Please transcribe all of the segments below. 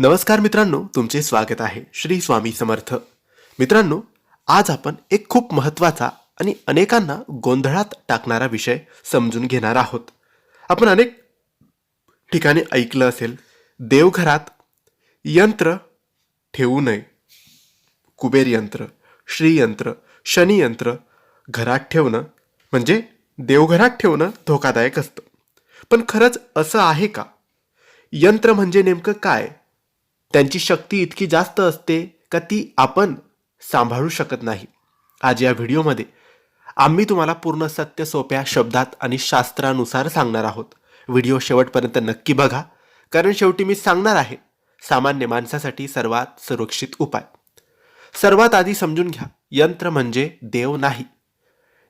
नमस्कार मित्रांनो तुमचे स्वागत आहे श्री स्वामी समर्थ. मित्रांनो आज आपण एक खूप महत्त्वाचा आणि अनेकांना गोंधळात टाकणारा विषय समजून घेणार आहोत. आपण अनेक ठिकाणी ऐकलं असेल देवघरात यंत्र ठेवू नये. कुबेर यंत्र श्रीयंत्र शनियंत्र घरात ठेवणं म्हणजे देवघरात ठेवणं धोकादायक असतं. पण खरंच असं आहे का? यंत्र म्हणजे नेमकं काय? त्यांची शक्ती इतकी जास्त असते का ती आपण सांभाळू शकत नाही. आज या व्हिडिओमध्ये आम्ही तुम्हाला पूर्ण सत्य सोप्या शब्दात आणि शास्त्रानुसार सांगणार आहोत. व्हिडिओ शेवटपर्यंत नक्की बघा कारण शेवटी मी सांगणार आहे सामान्य माणसासाठी सर्वात सुरक्षित उपाय. सर्वात आधी समजून घ्या यंत्र म्हणजे देव नाही.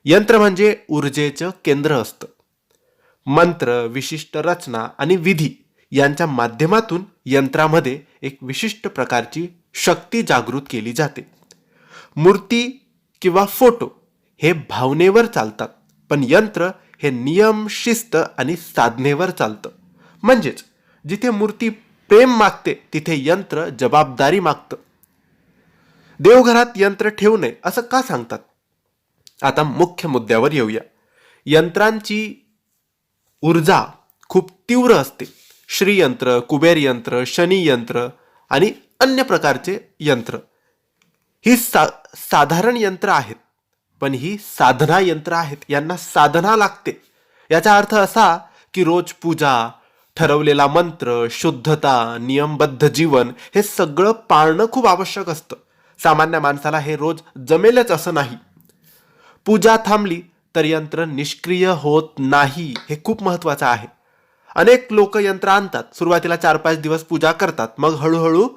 यंत्र म्हणजे ऊर्जेचं केंद्र असतं. मंत्र विशिष्ट रचना आणि विधी यांच्या माध्यमातून यंत्रामध्ये एक विशिष्ट प्रकारची शक्ती जागृत केली जाते. मूर्ती किंवा फोटो हे भावनेवर चालतात पण यंत्र हे नियम शिस्त आणि साधनेवर चालतं. म्हणजेच जिथे मूर्ती प्रेम मागते तिथे यंत्र जबाबदारी मागतं. देवघरात यंत्र ठेवू नये असं का सांगतात? आता मुख्य मुद्द्यावर येऊया. यंत्रांची ऊर्जा खूप तीव्र असते. श्रीयंत्र कुबेर यंत्र शनी यंत्र आणि अन्य प्रकारचे यंत्र. ही सा साधारण यंत्र आहेत पण ही साधना यंत्र आहेत यांना साधना लागते. याचा अर्थ असा की रोज पूजा ठरवलेला मंत्र शुद्धता नियमबद्ध जीवन हे सगळं पाळणं खूप आवश्यक असतं. सामान्य माणसाला हे रोज जमेलच असं नाही. पूजा थांबली तर यंत्र निष्क्रिय होत नाही हे खूप महत्त्वाचं आहे. अनेक लोक यंत्र आणतात. सुरुवातीला चार पाच दिवस पूजा करतात. मग हळूहळू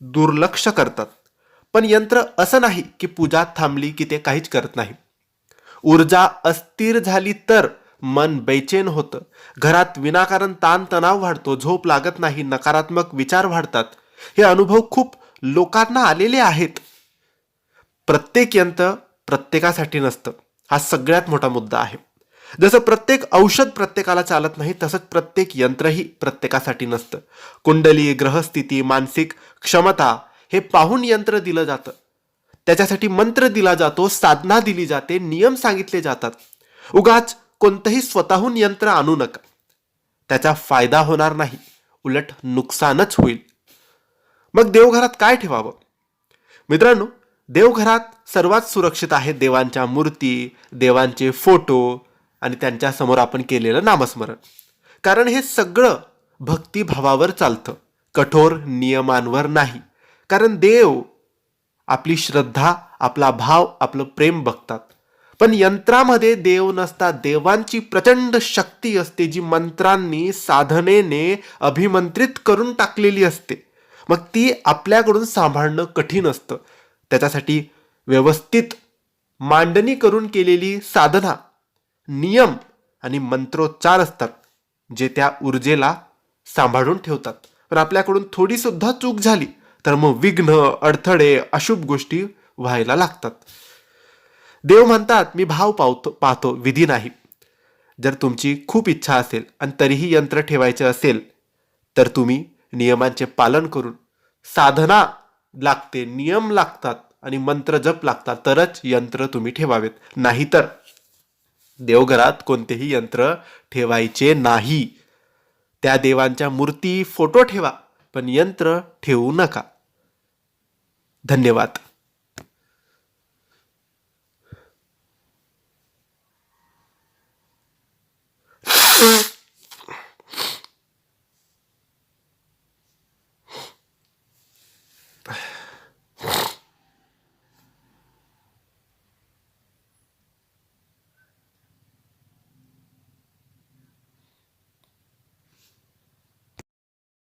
दुर्लक्ष करतात. पण यंत्र असं नाही की पूजा थांबली की ते काहीच करत नाही. ऊर्जा अस्थिर झाली तर मन बेचैन होतं. घरात विनाकारण ताणतणाव वाढतो. झोप लागत नाही. नकारात्मक विचार वाढतात. हे अनुभव खूप लोकांना आलेले आहेत. प्रत्येक यंत्र प्रत्येकासाठी नसतं. हा सगळ्यात मोठा मुद्दा आहे. जसं प्रत्येक औषध प्रत्येकाला चालत नाही तसंच प्रत्येक यंत्रही प्रत्येकासाठी नसतं. कुंडली ग्रहस्थिती मानसिक क्षमता हे पाहून यंत्र दिलं जातं. त्याच्यासाठी मंत्र दिला जातो साधना दिली जाते नियम सांगितले जातात. उगाच कोणतंही स्वतःहून यंत्र आणू नका. त्याचा फायदा होणार नाही. उलट नुकसानच होईल. मग देवघरात काय ठेवावं? मित्रांनो देवघरात सर्वात सुरक्षित आहे देवांच्या मूर्ती देवांचे फोटो आणि त्यांच्यासमोर आपण केलेलं नामस्मरण. कारण हे सगळं भक्तिभावावर चालतं. कठोर नियमांवर नाही. कारण देव आपली श्रद्धा आपला भाव आपलं प्रेम बघतात. पण यंत्रामध्ये देव नसता देवांची प्रचंड शक्ती असते जी मंत्रांनी साधनेने अभिमंत्रित करून टाकलेली असते. मग ती आपल्याकडून सांभाळणं कठीण असतं. त्याच्यासाठी व्यवस्थित मांडणी करून केलेली साधना नियम आणि मंत्रोच्चार असतात जे त्या ऊर्जेला सांभाळून ठेवतात. पण आपल्याकडून थोडीसुद्धा चूक झाली तर मग विघ्न अडथळे अशुभ गोष्टी व्हायला लागतात. देव म्हणतात मी भाव पावतो पाहतो विधी नाही. जर तुमची खूप इच्छा असेल आणि तरीही यंत्र ठेवायचे असेल तर तुम्ही नियमांचे पालन करून साधना लागते नियम लागतात आणि मंत्र जप लागतात तरच यंत्र तुम्ही ठेवावेत. नाहीतर देवघरात कोणतेही यंत्र ठेवायचे नाही. त्या देवांच्या मूर्ती फोटो ठेवा पण यंत्र ठेवू नका. धन्यवाद.